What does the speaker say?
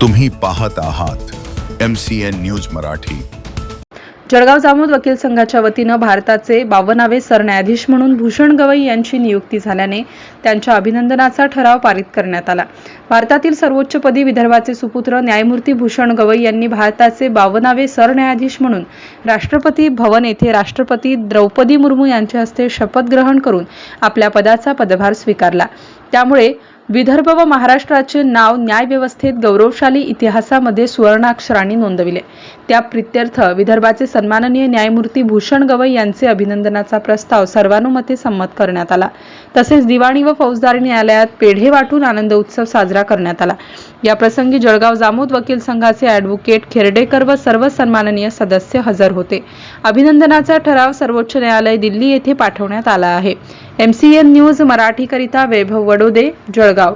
तुम्ही पाहत आहात M C N news Marathi. Jalgaon Jamod वकील संघाच्या वतीनं भारताचे बावनावे सरन्यायाधीश म्हणून भूषण गवई यांची नियुक्ती झाल्याने त्यांच्या अभिनंदनाचा ठराव पारित करण्यात आला. भारतातील सर्वोच्च पदी विदर्भाचे सुपुत्र न्यायमूर्ती भूषण गवई यांनी भारताचे बावनावे सरन्यायाधीश म्हणून राष्ट्रपती भवन येथे राष्ट्रपती द्रौपदी मुर्मू यांच्या हस्ते शपथ ग्रहण करून आपल्या पदाचा पदभार स्वीकारला. त्यामुळे विदर्भ व महाराष्ट्राचे नाव न्यायव्यवस्थेत गौरवशाली इतिहासामध्ये सुवर्णाक्षरांनी नोंदविले. त्या प्रित्यर्थ विदर्भाचे सन्माननीय न्यायमूर्ती भूषण गवई यांचे अभिनंदनाचा प्रस्ताव सर्वानुमते संमत करण्यात आला. तसेच दिवाणी व फौजदारी न्यायालयात पेढे वाटून आनंद उत्सव साजरा करण्यात आला. या प्रसंगी जळगाव जामोद वकील संघाचे ॲडव्होकेट खेर्डेकर व सर्व सन्माननीय सदस्य हजर होते. अभिनंदनाचा ठराव सर्वोच्च न्यायालय दिल्ली येथे पाठवण्यात आला आहे. एम सी एन न्यूज मराठीकरिता वैभव वडोदे जळगाव.